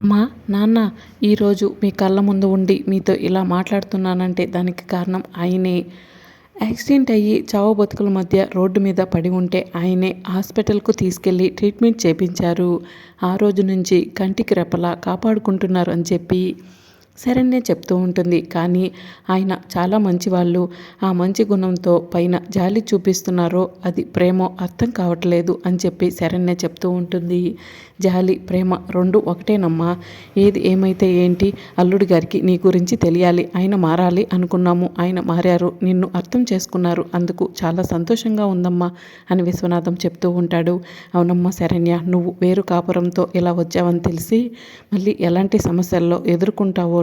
మా నాన్న ఈరోజు మీ కళ్ళ ముందు ఉండి మీతో ఇలా మాట్లాడుతున్నానంటే దానికి కారణం ఆయనే. యాక్సిడెంట్ అయ్యి చావు బతుకుల మధ్య రోడ్డు మీద పడి ఉంటే ఆయనే హాస్పిటల్కు తీసుకెళ్ళి ట్రీట్మెంట్ చేపించారు. ఆ రోజు నుంచి కంటికి రెప్పలా కాపాడుకుంటున్నారు అని చెప్పి శరణ్య చెప్తూ ఉంటుంది. కానీ ఆయన చాలా మంచివాళ్ళు. ఆ మంచి గుణంతో పైన జాలి చూపిస్తున్నారో అది ప్రేమో అర్థం కావట్లేదు అని చెప్పి శరణ్య చెప్తూ ఉంటుంది. జాలి ప్రేమ రెండు ఒకటేనమ్మా. ఏది ఏమైతే ఏంటి అల్లుడి గారికి నీ గురించి తెలియాలి. ఆయన మారాలి అనుకున్నాము. ఆయన మారారు. నిన్ను అర్థం చేసుకున్నారు. అందుకు చాలా సంతోషంగా ఉందమ్మా అని విశ్వనాథం చెప్తూ ఉంటాడు. అవునమ్మా శరణ్య నువ్వు వేరు కాపురంతో ఇలా వచ్చావని తెలిసి మళ్ళీ ఎలాంటి సమస్యల్లో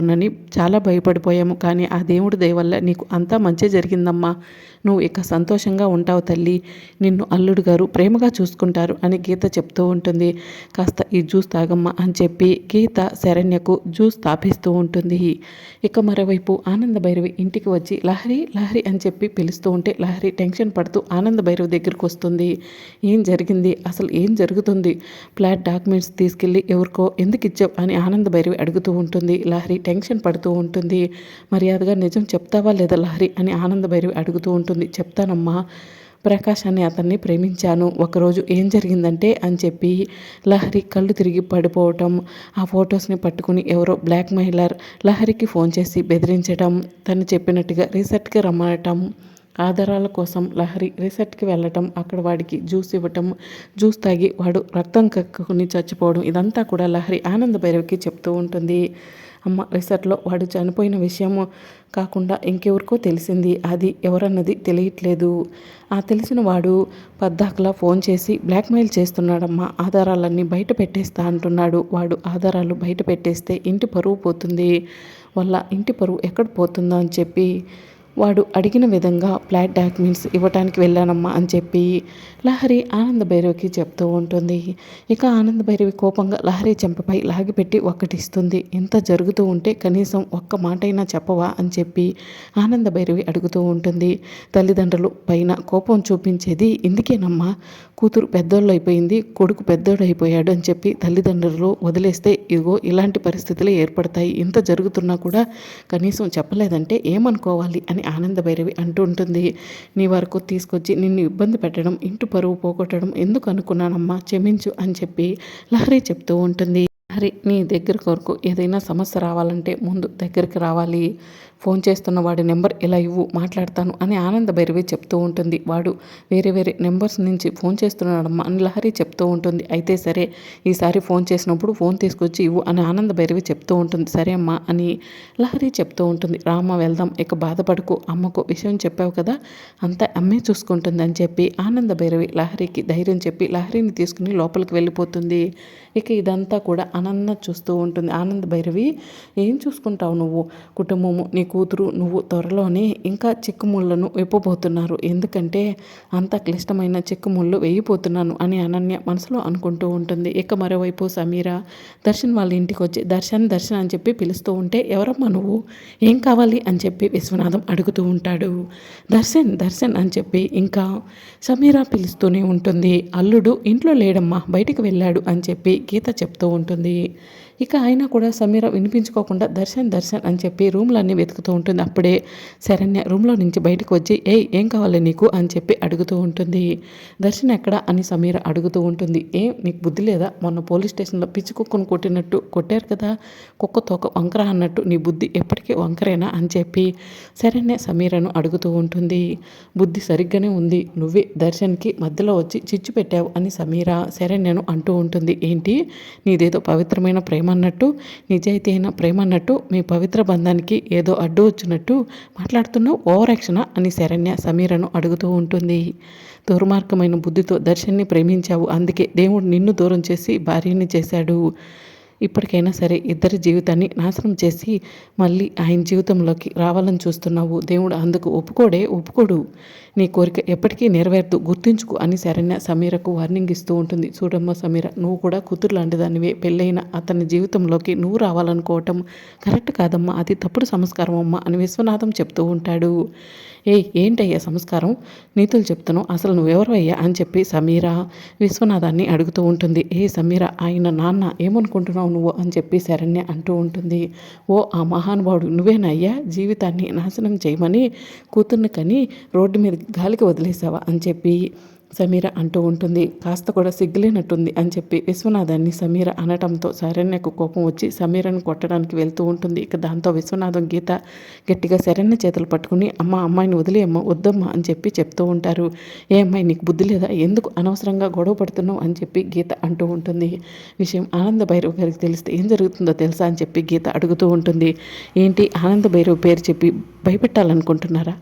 ఎదుర్కొంటావోనని చాలా భయపడిపోయాము. కానీ ఆ దేవుడి దయవల్ల నీకు అంతా మంచి జరిగిందమ్మా. నువ్వు ఇక సంతోషంగా ఉంటావు తల్లి. నిన్ను అల్లుడు గారు ప్రేమగా చూసుకుంటారు అని గీత చెప్తూ ఉంటుంది. కాస్త ఈ జ్యూస్ తాగమ్మా అని చెప్పి గీత శరణ్యకు జ్యూస్ తాపిస్తూ ఉంటుంది. ఇక మరోవైపు ఆనంద భైరవి ఇంటికి వచ్చి లహరి లహరి అని చెప్పి పిలుస్తూ ఉంటే లహరి టెన్షన్ పడుతూ ఆనంద భైరవి దగ్గరికి వస్తుంది. ఏం జరిగింది? అసలు ఏం జరుగుతుంది? ఫ్లాట్ డాక్యుమెంట్స్ తీసుకెళ్ళి ఎవరికో ఎందుకు ఇచ్చావు అని ఆనంద భైరవి అడుగుతూ ఉంటుంది. లహరి టెన్షన్ పడుతూ ఉంటుంది. మర్యాదగా నిజం చెప్తావా లేదా లహరి అని ఆనంద భైరవి అడుగుతూ ఉంటుంది. చెప్తానమ్మా ప్రకాష్ అని అతన్ని ప్రేమించాను. ఒకరోజు ఏం జరిగిందంటే అని చెప్పి లహరి కళ్ళు తిరిగి పడిపోవటం ఆ ఫొటోస్ని పట్టుకుని ఎవరో బ్లాక్ మహిళర్ లహరికి ఫోన్ చేసి బెదిరించడం తను చెప్పినట్టుగా రీసెర్ట్కి రమ్మనటం ఆధారాల కోసం లహరి రిసార్ట్కి వెళ్ళటం అక్కడ వాడికి జ్యూస్ ఇవ్వటం జ్యూస్ తాగి వాడు రక్తం కక్కుని చచ్చిపోవడం ఇదంతా కూడా లహరి ఆనంద భైరవికి చెప్తూ ఉంటుంది. అమ్మ రిసార్ట్లో వాడు చనిపోయిన విషయము కాకుండా ఇంకెవరికో తెలిసింది. అది ఎవరన్నది తెలియట్లేదు. ఆ తెలిసిన వాడు పద్దాకలా ఫోన్ చేసి బ్లాక్మెయిల్ చేస్తున్నాడమ్మా ఆధారాలన్నీ బయట పెట్టేస్తా అంటున్నాడు. వాడు ఆధారాలు బయట పెట్టేస్తే ఇంటి పరువు పోతుంది. వల్ల ఇంటి పరువు ఎక్కడ పోతుందో అని చెప్పి వాడు అడిగిన విధంగా ఫ్లాట్ డాక్యుమెంట్స్ ఇవ్వటానికి వెళ్ళానమ్మా అని చెప్పి లహరి ఆనంద భైరవికి చెప్తూ ఉంటుంది. ఇక ఆనంద భైరవి కోపంగా లహరి చెంపపై లాగిపెట్టి ఒక్కటిస్తుంది. ఇంత జరుగుతూ ఉంటే కనీసం ఒక్క మాటైనా చెప్పవా అని చెప్పి ఆనంద భైరవి అడుగుతూ ఉంటుంది. తల్లిదండ్రులు పైన కోపం చూపించేది ఇందుకేనమ్మా కూతురు పెద్దోళ్ళు అయిపోయింది కొడుకు పెద్దోడు అయిపోయాడు అని చెప్పి తల్లిదండ్రులు వదిలేస్తే ఇదిగో ఇలాంటి పరిస్థితులు ఏర్పడతాయి. ఇంత జరుగుతున్నా కూడా కనీసం చెప్పలేదంటే ఏమనుకోవాలి? అని ఆనంద భైరవి అంటూ ఉంటుంది. నీ వరకు తీసుకొచ్చి నిన్ను ఇబ్బంది పెట్టడం ఇంటి పరువు పోగొట్టడం ఎందుకు అనుకున్నానమ్మా? క్షమించు అని చెప్పి లహరి చెప్తూ ఉంటుంది. లహరి నీ దగ్గర కొరకు ఏదైనా సమస్య రావాలంటే ముందు దగ్గరికి రావాలి. ఫోన్ చేస్తున్న వాడి నెంబర్ ఇలా ఇవ్వు మాట్లాడతాను అని ఆనంద భైరవి చెప్తూ ఉంటుంది. వాడు వేరే వేరే నెంబర్స్ నుంచి ఫోన్ చేస్తున్నాడమ్మా అని లహరి చెప్తూ ఉంటుంది. అయితే సరే ఈసారి ఫోన్ చేసినప్పుడు ఫోన్ తీసుకొచ్చి ఇవ్వు అని ఆనంద భైరవి చెప్తూ ఉంటుంది. సరే అమ్మా అని లహరి చెప్తూ ఉంటుంది. రామ వెళ్దాం ఇక బాధపడుకు. అమ్మకు విషయం చెప్పావు కదా అంతా అమ్మే చూసుకుంటుంది అని చెప్పి ఆనంద భైరవి లహరికి ధైర్యం చెప్పి లహరిని తీసుకుని లోపలికి వెళ్ళిపోతుంది. ఇక ఇదంతా కూడా అనన్న చూస్తూ ఉంటుంది. ఆనంద భైరవి ఏం చూసుకుంటావు నువ్వు? కుటుంబము నీ కూతురు నువ్వు త్వరలోనే ఇంకా చిక్కుముళ్ళను విప్పబోతున్నారు. ఎందుకంటే అంత క్లిష్టమైన చిక్కుముళ్ళు వేయిపోతున్నాను అని అనన్య మనసులో అనుకుంటూ ఉంటుంది. ఇక మరోవైపు సమీర దర్శన్ వాళ్ళ ఇంటికి వచ్చి దర్శన్ దర్శన్ అని చెప్పి పిలుస్తూ ఉంటే ఎవరమ్మా నువ్వు? ఏం కావాలి? అని చెప్పి విశ్వనాథం అడుగుతూ ఉంటాడు. దర్శన్ దర్శన్ అని చెప్పి ఇంకా సమీర పిలుస్తూనే ఉంటుంది. అల్లుడు ఇంట్లో లేడమ్మా బయటికి వెళ్ళాడు అని చెప్పి గీత చెప్తూ ఉంటుంది. ఇక ఆయన కూడా సమీర వినిపించుకోకుండా దర్శన్ దర్శన్ అని చెప్పి రూమ్లన్నీ వెతుకుతూ ఉంటుంది. అప్పుడే శరణ్య రూమ్లో నుంచి బయటకు వచ్చి ఏయ్ ఏం కావాలి నీకు? అని చెప్పి అడుగుతూ ఉంటుంది. దర్శన్ ఎక్కడ అని సమీర అడుగుతూ ఉంటుంది. ఏం నీకు బుద్ధి లేదా? మొన్న పోలీస్ స్టేషన్లో పిచ్చి కుక్కను కొట్టినట్టు కొట్టారు కదా కుక్క తోక వంకర అన్నట్టు నీ బుద్ధి ఎప్పటికీ వంకరేనా? అని చెప్పి శరణ్య సమీరను అడుగుతూ ఉంటుంది. బుద్ధి సరిగ్గానే ఉంది. నువ్వే దర్శన్కి మధ్యలో వచ్చి చిచ్చు పెట్టావు అని సమీర శరణ్యను అంటూ ఉంటుంది. ఏంటి? నీదేదో పవిత్రమైన ప్రేమ ప్రేమ అన్నట్టు నిజాయితీ అయిన ప్రేమ అన్నట్టు మీ పవిత్ర బంధానికి ఏదో అడ్డు వచ్చినట్టు మాట్లాడుతున్నావు ఓవర్ యాక్షన్ అని శరణ్య సమీరను అడుగుతూ ఉంటుంది. దుర్మార్గమైన బుద్ధితో దర్శన్ని ప్రేమించావు అందుకే దేవుడు నిన్ను దూరం చేసి భార్యని చేశాడు. ఇప్పటికైనా సరే ఇద్దరి జీవితాన్ని నాశనం చేసి మళ్ళీ ఆయన జీవితంలోకి రావాలని చూస్తున్నావు. దేవుడు అందుకు ఒప్పుకోడే ఒప్పుకోడు. నీ కోరిక ఎప్పటికీ నెరవేర్దు. గుర్తుంచుకు అని శరణ్య సమీరకు వార్నింగ్ ఇస్తూ ఉంటుంది. చూడమ్మ సమీర నువ్వు కూడా కూతురు లాంటిదానివే పెళ్ళైన అతని జీవితంలోకి నువ్వు రావాలనుకోవటం కరెక్ట్ కాదమ్మా. అది తప్పుడు సంస్కారం అమ్మ అని విశ్వనాథం చెప్తూ ఉంటాడు. ఏ ఏంటయ్యా సంస్కారం? నీతులు చెప్తాను. అసలు నువ్వెవరయ్యా అని చెప్పి సమీర విశ్వనాథాన్ని అడుగుతూ ఉంటుంది. ఏ సమీర ఆయన నాన్న ఏమనుకుంటున్నావు నువ్వు అని చెప్పి శరణ్య అంటూ ఉంటుంది. ఓ ఆ మహానుభావుడు నువ్వేనయ్యా? జీవితాన్ని నాశనం చేయమని కూతుర్ని కని రోడ్డు మీద గాలికి వదిలేసావా అని చెప్పి సమీర అంటూ ఉంటుంది. కాస్త కూడా సిగ్గులేనట్టుంది అని చెప్పి విశ్వనాథాన్ని సమీర అనటంతో శరణ్యకు కోపం వచ్చి సమీరను కొట్టడానికి వెళ్తూ ఉంటుంది. ఇక దాంతో విశ్వనాథం గీత గట్టిగా శరణ్య చేతులు పట్టుకుని అమ్మ అమ్మాయిని వదిలేయమ్మ వద్దమ్మా అని చెప్పి చెప్తూ ఉంటారు. ఏ అమ్మాయి నీకు బుద్ధి లేదా? ఎందుకు అనవసరంగా గొడవ పడుతున్నావు? అని చెప్పి గీత అంటూ ఉంటుంది. విషయం ఆనంద భైరవ్ గారికి తెలిస్తే ఏం జరుగుతుందో తెలుసా అని చెప్పి గీత అడుగుతూ ఉంటుంది. ఏంటి? ఆనంద భైరవ్ పేరు చెప్పి భయపెట్టాలనుకుంటున్నారా?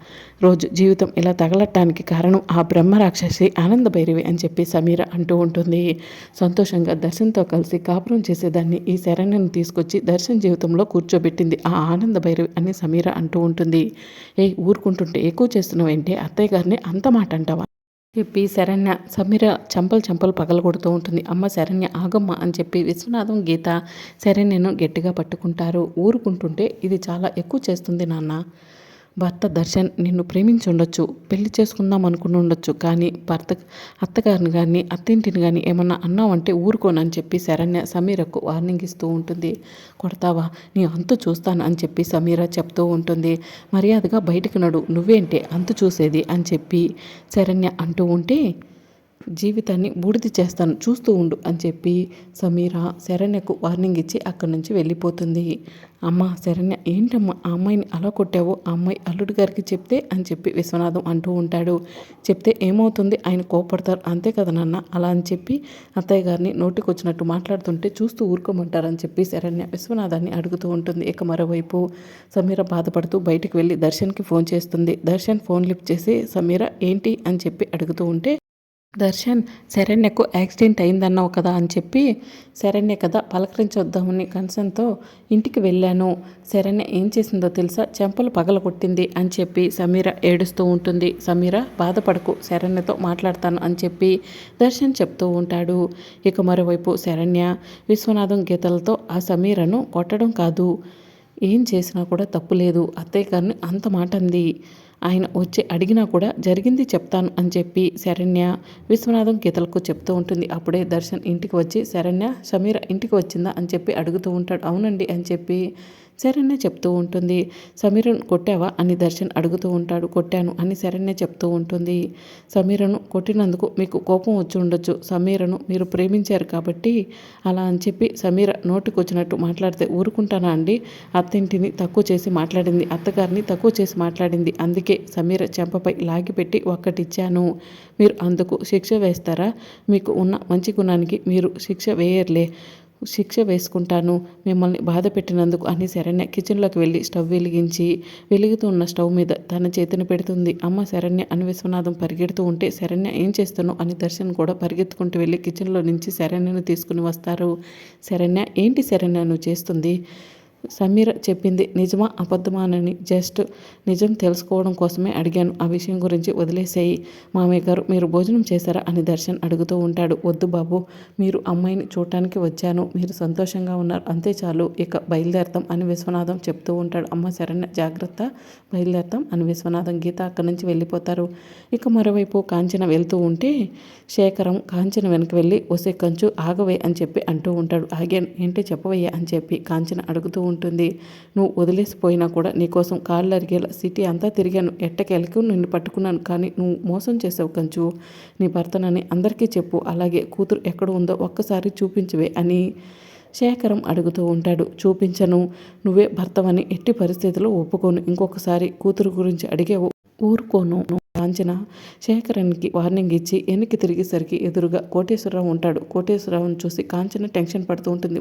రోజు జీవితం ఇలా తగలటానికి కారణం ఆ బ్రహ్మ రాక్షసి ఆనంద భైరవి అని చెప్పి సమీర అంటూ ఉంటుంది. సంతోషంగా దర్శన్తో కలిసి కాపురం చేసేదాన్ని ఈ శరణ్యను తీసుకొచ్చి దర్శన్ జీవితంలో కూర్చోబెట్టింది ఆ ఆనంద భైరవి అని సమీర అంటూ ఉంటుంది. ఏ ఊరుకుంటుంటే ఎక్కువ చేస్తున్నావేంటి? అత్తయ్య గారిని అంత మాట అంటావా? చెప్పి శరణ్య సమీర చంపలు చంపలు పగలగొడుతూ ఉంటుంది. అమ్మ శరణ్య ఆగమ్మ అని చెప్పి విశ్వనాథం గీత శరణ్యను గట్టిగా పట్టుకుంటారు. ఊరుకుంటుంటే ఇది చాలా ఎక్కువ చేస్తుంది నాన్న. భర్త దర్శన్ నిన్ను ప్రేమించుండొచ్చు పెళ్ళి చేసుకుందాం అనుకుని ఉండొచ్చు కానీ భర్త అత్తగారిని కానీ అత్తింటిని కానీ ఏమన్నా అన్నావంటే ఊరుకోనని చెప్పి శరణ్య సమీరకు వార్నింగ్ ఇస్తూ ఉంటుంది. కొడతావా నీ అంతు చూస్తాను అని చెప్పి సమీర చెప్తూ ఉంటుంది. మర్యాదగా బయటికి నడు నువ్వేంటే అంతు చూసేది అని చెప్పి శరణ్య అంటూ ఉంటే జీవితాన్ని బూడిది చేస్తాను చూస్తూ ఉండు అని చెప్పి సమీర శరణ్యకు వార్నింగ్ ఇచ్చి అక్కడి నుంచి వెళ్ళిపోతుంది. అమ్మ శరణ్య ఏంటమ్మా ఆ అమ్మాయిని అలా కొట్టావు? ఆ అమ్మాయి అల్లుడి గారికి చెప్తే అని చెప్పి విశ్వనాథం అంటూ ఉంటాడు. చెప్తే ఏమవుతుంది? ఆయన కోపడతారు అంతే కదా నాన్న? అలా అని చెప్పి అత్తయ్య గారిని నోటికొచ్చినట్టు మాట్లాడుతుంటే చూస్తూ ఊరుకోమంటారని చెప్పి శరణ్య విశ్వనాథాన్ని అడుగుతూ ఉంటుంది. ఇక మరోవైపు సమీర బాధపడుతూ బయటికి వెళ్ళి దర్శన్కి ఫోన్ చేస్తుంది. దర్శన్ ఫోన్ లిఫ్ట్ చేసి సమీర ఏంటి? అని చెప్పి అడుగుతూ ఉంటే దర్శన్ శరణ్యకు యాక్సిడెంట్ అయిందన్నావు కదా అని చెప్పి శరణ్య కదా పలకరించొద్దామని కన్సన్తో ఇంటికి వెళ్ళాను. శరణ్య ఏం చేసిందో తెలుసా? చెంపలు పగలగొట్టింది అని చెప్పి సమీర ఏడుస్తూ ఉంటుంది. సమీర బాధపడకు శరణ్యతో మాట్లాడతాను అని చెప్పి దర్శన్ చెప్తూ ఉంటాడు. ఇక మరోవైపు శరణ్య విశ్వనాథం గీతలతో ఆ సమీరను కొట్టడం కాదు. ఏం చేసినా కూడా తప్పు లేదు అత్తయ్య గారిని అంత మాట అంది. ఆయన వచ్చి అడిగినా కూడా జరిగింది చెప్తాను అని చెప్పి శరణ్య విశ్వనాథం గీతలకు చెప్తూ ఉంటుంది. అప్పుడే దర్శన్ ఇంటికి వచ్చి శరణ్య సమీర ఇంటికి వచ్చిందా? అని చెప్పి అడుగుతూ ఉంటాడు. అవునండి అని చెప్పి శరణ్య చెప్తూ ఉంటుంది. సమీరను కొట్టావా? అని దర్శన్ అడుగుతూ ఉంటాడు. కొట్టాను అని శరణ్య చెప్తూ ఉంటుంది. సమీరను కొట్టినందుకు మీకు కోపం వచ్చి ఉండొచ్చు. సమీరను మీరు ప్రేమించారు కాబట్టి అలా అని చెప్పి సమీర నోటికి వచ్చినట్టు మాట్లాడితే ఊరుకుంటానా అండి? అత్తింటిని తక్కువ చేసి మాట్లాడింది. అత్తగారిని తక్కువ చేసి మాట్లాడింది. అందుకే సమీర చెంపపై లాగిపెట్టి ఒక్కటిచ్చాను. మీరు అందుకు శిక్ష వేస్తారా? మీకు ఉన్న మంచి గుణానికి మీరు శిక్ష వేయర్లే. శిక్ష వేసుకుంటాను మిమ్మల్ని బాధ పెట్టినందుకు అని శరణ్య కిచెన్లోకి వెళ్ళి స్టవ్ వెలిగించి వెలుగుతూ ఉన్న స్టవ్ మీద తన చేతిని పెడుతుంది. అమ్మ శరణ్య అని విశ్వనాథం పరిగెడుతూ ఉంటే శరణ్య ఏం చేస్తాను అని దర్శన్ కూడా పరిగెత్తుకుంటూ వెళ్ళి కిచెన్లో నుంచి శరణ్యను తీసుకుని వస్తారు. శరణ్య ఏంటి శరణ్య నువ్వు చేస్తుంది? సమీర చెప్పింది. నిజమా? అబద్ధమానని జస్ట్ నిజం తెలుసుకోవడం కోసమే అడిగాను. ఆ విషయం గురించి వదిలేసేయి. మామయ్య గారు మీరు భోజనం చేశారా? అని దర్శన్ అడుగుతూ ఉంటాడు. వద్దు బాబు మీరు అమ్మాయిని చూడటానికి వచ్చాను. మీరు సంతోషంగా ఉన్నారు. అంతే చాలు. ఇక బయలుదేరతాం అని విశ్వనాథం చెప్తూ ఉంటాడు. అమ్మ శరణ్య జాగ్రత్త. బయలుదేరతాం అని విశ్వనాథం గీత అక్కడి నుంచి వెళ్ళిపోతారు. ఇక మరోవైపు కాంచన వెళ్తూ ఉంటే శేఖరం కాంచన వెనక వెళ్ళి వసే కంచు ఆగవే అని చెప్పి అంటూ ఉంటాడు. ఆగే ఏంటి చెప్పవయ్యా? అని చెప్పి కాంచన అడుగుతూ ఉంటుంది. నువ్వు వదిలేసిపోయినా కూడా నీకోసం కాళ్ళు అరిగేలా సిటీ అంతా తిరిగాను. ఎట్టకెళ్ళకు నిన్ను పట్టుకున్నాను. కానీ నువ్వు మోసం చేసావు కంచు. నీ భర్తనని అందరికీ చెప్పు. అలాగే కూతురు ఎక్కడ ఉందో ఒక్కసారి చూపించవే అని శేఖరం అడుగుతూ ఉంటాడు. చూపించను. నువ్వే భర్తవని ఎట్టి పరిస్థితుల్లో ఒప్పుకోను. ఇంకొకసారి కూతురు గురించి అడిగేవు. ఊరుకోను. కాంచన శేఖరానికి వార్నింగ్ ఇచ్చి వెనక్కి తిరిగేసరికి ఎదురుగా కోటేశ్వరరావు ఉంటాడు. కోటేశ్వరరావును చూసి కాంచన టెన్షన్ పడుతూ ఉంటుంది.